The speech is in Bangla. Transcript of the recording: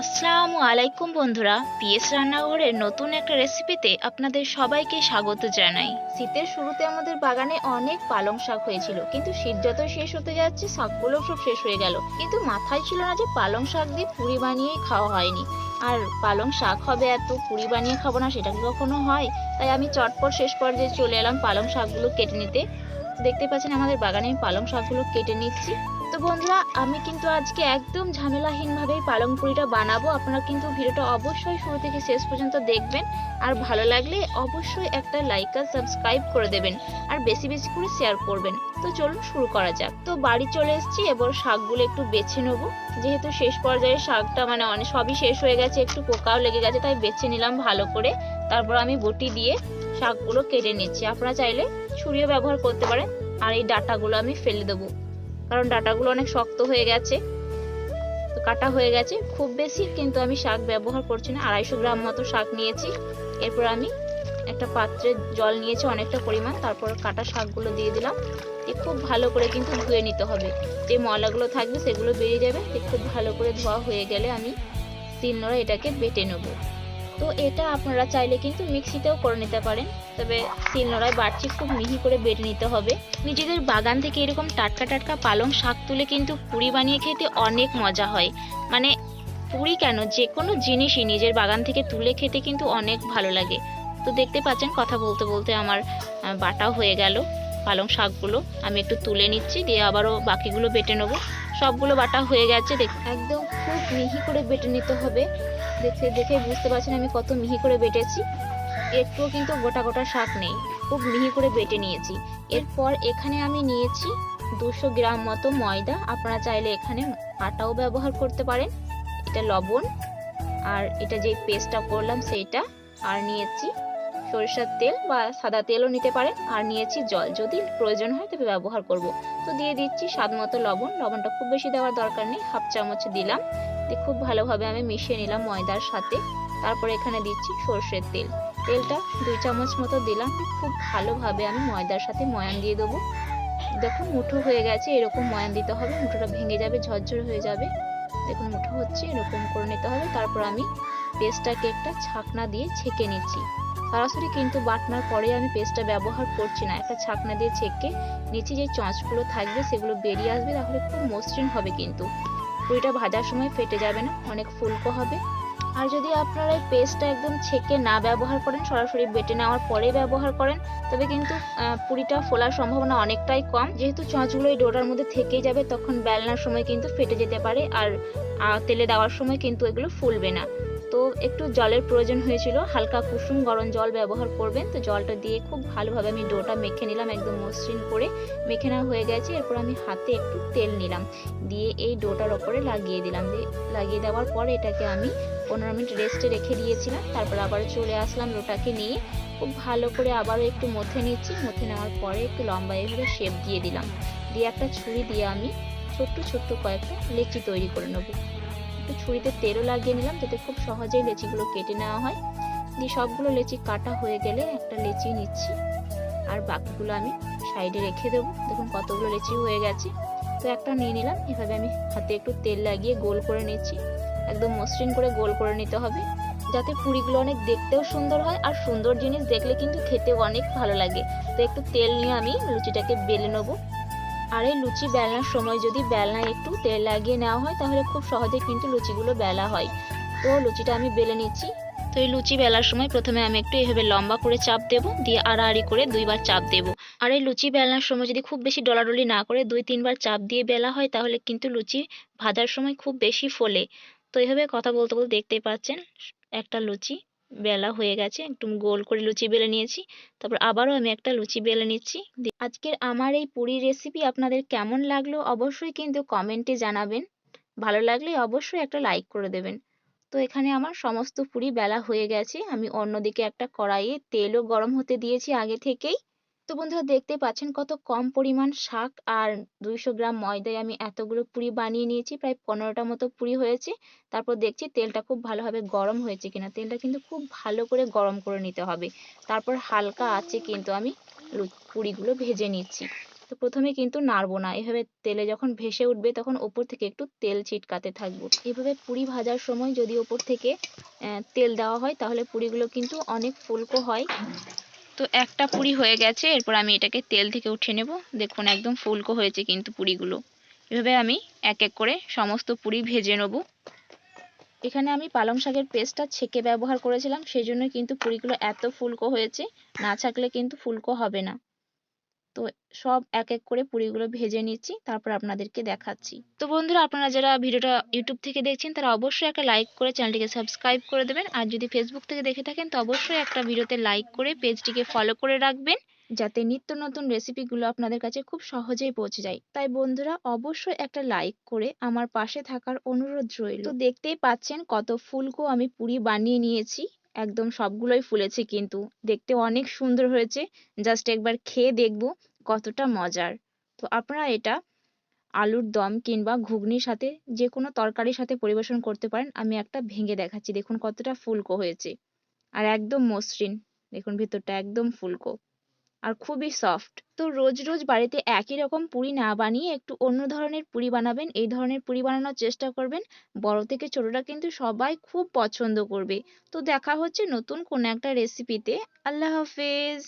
আসসালামু আলাইকুম বন্ধুরা, পিএস রান্নাঘরের নতুন একটা রেসিপিতে আপনাদের সবাইকে স্বাগত জানাই। শীতের শুরুতে আমাদের বাগানে অনেক পালং শাক হয়েছিল, কিন্তু শীত যত শেষ হতে যাচ্ছে, শাকগুলো সব শেষ হয়ে গেল। কিন্তু মাথায় ছিল না যে পালং শাক দিয়ে পুরি বানিয়েই খাওয়া হয়নি। আর পালং শাক হবে এত, পুরি বানিয়ে খাব না, সেটা কি কখনো হয়? তাই আমি চটপট শেষ পর্যায়ে চলে এলাম পালং শাকগুলো কেটে নিতে। দেখতে পাচ্ছেন আমাদের বাগানে আমি পালং শাকগুলো কেটে নিচ্ছি। তো বন্ধুরা, আমি কিন্তু আজকে একদম ঝামেলাহীনভাবেই পালং পুরিটা বানাবো। আপনারা কিন্তু ভিডিওটা অবশ্যই শুরু থেকে শেষ পর্যন্ত দেখবেন। আর ভালো লাগলে অবশ্যই একটা লাইক আর সাবস্ক্রাইব করে দেবেন। আর বেশি বেশি করে শেয়ার করবেন। তো চলুন শুরু করা যাক। তো বাড়ি চলে এসেছি, এবার শাকগুলো একটু বেছে নেব। যেহেতু শেষ পর্যায়ে শাকটা মানে অনেক সবই শেষ হয়ে গেছে, একটু পোকাও লেগে গেছে, তাই বেছে নিলাম ভালো করে। তারপর আমি বটি দিয়ে শাকগুলো কেটে নিচ্ছি। আপনারা চাইলে ছুরিও ব্যবহার করতে পারেন। আর এই ডাটাগুলো আমি ফেলে দেবো। কারণ ডাটাগুলো অনেক শক্ত হয়ে গেছে। কাটা হয়ে গেছে। খুব বেশি কিন্তু আমি শাক ব্যবহার করছি না। আড়াইশো গ্রাম মতো শাক নিয়েছি। এরপর আমি একটা পাত্রে জল নিয়েছি অনেকটা পরিমাণ। তারপর কাটা শাকগুলো দিয়ে দিলাম। দিয়ে খুব ভালো করে কিন্তু ধুয়ে নিতে হবে। যে ময়লাগুলো থাকবে সেগুলো বেরিয়ে যাবে। খুব ভালো করে ধোয়া হয়ে গেলে আমি তিনরা এটাকে বেটে নেব। তো এটা আপনারা চাইলে কিন্তু মিক্সিতেও করে নিতে পারেন। তবে শিলনোড়ায় বাড়ছি খুব মিহি করে বেটে নিতে হবে। নিজেদের বাগান থেকে এরকম টাটকা টাটকা পালং শাক তুলে কিন্তু পুরি বানিয়ে খেতে অনেক মজা হয়। মানে পুরি কেন? যে কোনো জিনিসই নিজের বাগান থেকে তুলে খেতে কিন্তু অনেক ভালো লাগে। তো দেখতে পাচ্ছেন কথা বলতে বলতে আমার বাটাও হয়ে গেল পালং শাকগুলো। আমি একটু তুলে নিচ্ছি, দিয়ে আবারও বাকিগুলো বেটে নেব। সবগুলো বাটা হয়ে গেছে, দেখ। একদম খুব মিহি করে বেটে নিতে হবে। দেখে দেখে বুঝতে পারছেন আমি কত মিহি করে বেটেছি। একটুও কিন্তু গোটা গোটা শাক নেই। খুব মিহি করে বেটে নিয়েছি। এরপর এখানে আমি নিয়েছি দুশো গ্রাম মতো ময়দা। আপনারা চাইলে এখানে আটাও ব্যবহার করতে পারেন। এটা লবণ। আর এটা যে পেস্টটা করলাম, সেইটা। আর নিয়েছি সরিষার তেল বা সাদা তেলও নিতে পারেন। আর নিয়েছি জল। যদি প্রয়োজন হয় তবে ব্যবহার করব। তো দিয়ে দিচ্ছি স্বাদ মতো লবণ। লবণটা খুব বেশি দেওয়ার দরকার নেই। হাফ চামচ দিলাম। খুব ভালোভাবে আমি মিশিয়ে নিলাম ময়দার সাথে। তারপর এখানে দিচ্ছি সর্ষের তেল। তেলটা দুই চামচ মতো দিলাম। খুব ভালোভাবে আমি ময়দার সাথে ময়ান দিয়ে দেবো। দেখুন, মুঠো হয়ে গেছে। এরকম ময়ান দিতে হবে। মুঠোটা ভেঙে যাবে, ঝরঝর হয়ে যাবে। দেখুন, মুঠো হচ্ছে এরকম করে নিতে হবে। তারপর আমি পেস্টটাকে একটা ছাকনা দিয়ে ছেঁকে নিচ্ছি। সরাসরি কিন্তু বাটনার পরে আমি পেস্টটা ব্যবহার করছি না। একটা ছাকনা দিয়ে ছেঁকে নিচে যে চঁচগুলো থাকবে সেগুলো বেরিয়ে আসবে, তাহলে খুব মসৃণ হবে কিন্তু। পুরিটা ভাজার সময় ফেটে যাবে না, অনেক ফুলকো হবে। আর যদি আপনারা এই পেস্টটা একদম ছেঁকে না ব্যবহার করেন, সরাসরি বেটে নেওয়ার পরে ব্যবহার করেন, তবে কিন্তু পুরিটা ফোলার সম্ভাবনা অনেকটাই কম। যেহেতু চঁচগুলো এই ডোটার মধ্যে থেকেই যাবে, তখন বেলনার সময় কিন্তু ফেটে যেতে পারে, আর তেলে দেওয়ার সময় কিন্তু এগুলো ফুলবে না। তো একটু জলের প্রয়োজন হয়েছিল, হালকা কুসুম গরম জল ব্যবহার করবেন। তো জলটা দিয়ে খুব ভালোভাবে আমি ডোটা মেখে নিলাম, একদম মসৃণ করে মেখে নেওয়া হয়ে গেছে। এরপর আমি হাতে একটু তেল নিলাম, দিয়ে এই ডোটার ওপরে লাগিয়ে দিলাম। লাগিয়ে দেওয়ার পর এটাকে আমি পনেরো মিনিট রেস্টে রেখে দিয়েছিলাম। তারপর আবার চলে আসলাম ডোটাকে নিয়ে। খুব ভালো করে আবারও একটু মথে নিচ্ছি। মথে নেওয়ার পরে একটু লম্বা এভাবে শেপ দিয়ে দিলাম। দিয়ে একটা ছুরি দিয়ে আমি ছোট্ট ছোট্ট কয়েকটা লেচি তৈরি করে নেব। একটু ছুরিতে তেলও লাগিয়ে নিলাম যাতে খুব সহজেই লেচিগুলো কেটে নেওয়া হয়। দিয়ে সবগুলো লেচি কাটা হয়ে গেলে একটা লেচি নিচ্ছি। আর বাকিগুলো আমি সাইডে রেখে দেবো। দেখুন কতগুলো লেচি হয়ে গেছে। তো একটা নিয়ে নিলাম। এভাবে আমি হাতে একটু তেল লাগিয়ে গোল করে নিচ্ছি। একদম মসৃণ করে গোল করে নিতে হবে। যাতে পুরিগুলো অনেক দেখতেও সুন্দর হয় আর সুন্দর জিনিস দেখলে কিন্তু খেতেও অনেক ভালো লাগে। তো একটু তেল নিয়ে আমি লুচিটাকে বেলে নেব। আর এই লুচি বেলনার সময় যদি বেলনায় একটু তেল লাগিয়ে নেওয়া হয়, তাহলে খুব সহজে কিন্তু লুচিগুলো বেলা হয়। তো লুচিটা আমি বেলে নিচ্ছি। তো এই লুচি বেলার সময় প্রথমে আমি একটু এভাবে লম্বা করে চাপ দেব, দিয়ে আড়াআড়ি করে দুইবার চাপ দেব। আর এই লুচি বেলার সময় যদি খুব বেশি ডলাডলি না করে দুই, তিনবার চাপ দিয়ে বেলা হয়, তাহলে কিন্তু লুচি ভাজার সময় খুব বেশি ফোলে। তো এইভাবে কথা বলতে বলতে দেখতেই পাচ্ছেন একটা লুচি। বেলা হয়ে গেছে, একটু গোল করে লুচি বেলে নিয়েছি, তারপর আবারও আমি একটা লুচি বেলে নিচ্ছি। আজকের আমার এই পুরি রেসিপি আপনাদের কেমন লাগল অবশ্যই কিন্তু কমেন্টে জানাবেন। ভালো লাগলে অবশ্যই একটা লাইক করে দেবেন। তো এখানে আমার সমস্ত পুরি বেলা হয়ে গেছে, আমি অন্যদিকে একটা কড়াইয়ে তেলও গরম হতে দিয়েছি আগে থেকেই। তো বন্ধুরা দেখতে পাচ্ছেন কত কম পরিমাণ শাক আর দুইশো গ্রাম ময়দায় আমি এতগুলো পুরি বানিয়ে নিয়েছি, প্রায় পনেরোটা মতো পুরি হয়েছে। তারপর দেখছি তেলটা খুব ভালোভাবে গরম হয়েছে কিনা। তেলটা কিন্তু খুব ভালো করে গরম করে নিতে হবে। তারপর হালকা আছে কিন্তু আমি পুরিগুলো ভেজে নিচ্ছি। তো প্রথমে কিন্তু নাড়বো না। এভাবে তেলে যখন ভেসে উঠবে তখন ওপর থেকে একটু তেল ছিটকাতে থাকব। এভাবে পুরি ভাজার সময় যদি ওপর থেকে তেল দেওয়া হয় তাহলে পুরিগুলো কিন্তু অনেক ফুলকো হয়। তো একটা পুরি হয়ে গেছে, এরপর আমি এটাকে তেল থেকে উঠিয়ে নেব। দেখুন একদম ফুলকো হয়েছে কিন্তু পুরিগুলো। এভাবে আমি এক এক করে সমস্ত পুরি ভেজে নেব। এখানে আমি পালং শাকের পেস্টটা ছেঁকে ব্যবহার করেছিলাম সেই জন্য কিন্তু পুরিগুলো এত ফুলকো হয়েছে, না ছাকলে কিন্তু ফুলকো হবে না। তো সব এক এক করে পুরিগুলো ভেজে নিচ্ছি, তারপর আপনাদেরকে দেখাচ্ছি। তো বন্ধুরা, আপনারা যারা ভিডিওটা ইউটিউব থেকে দেখছেন, তারা অবশ্যই একটা লাইক করে চ্যানেলটিকে সাবস্ক্রাইব করে দেবেন। আর যদি ফেসবুক থেকে দেখে থাকেন, তো অবশ্যই একটা ভিডিওতে লাইক করে পেজটিকে ফলো করে রাখবেন, যাতে নিত্য নতুন রেসিপিগুলো আপনাদের কাছে খুব সহজেই পৌঁছে যায়। তাই বন্ধুরা, অবশ্যই একটা লাইক করে আমার পাশে থাকার অনুরোধ রইল। তো দেখতেই পাচ্ছেন কত ফুলকো আমি পুরি বানিয়ে নিয়েছি। একদম সবগুলোই ফুলেছে কিন্তু। দেখতে অনেক সুন্দর হয়েছে। জাস্ট একবার খেয়ে দেখব। কতটা মজার। তো আপনারা এটা আলুর দম কিংবা ঘুগনির সাথে যে কোনো তরকারির সাথে পরিবেশন করতে পারেন। আমি একটা ভেঙে দেখাচ্ছি। দেখুন কতটা ফুলকো হয়েছে। আর একদম মসৃণ। দেখুন ভিতরটা একদম ফুলকো। আর খুবই সফট। তো রোজ রোজ বাড়িতে একই রকম পুরি না বানিয়ে একটু অন্য ধরনের পুরি বানাবেন। এই ধরনের পুরি বানানোর চেষ্টা করবেন। বড় থেকে ছোটরা কিন্তু সবাই খুব পছন্দ করবে। তো দেখা হচ্ছে নতুন কোনো একটা রেসিপিতে আল্লাহ হাফেজ।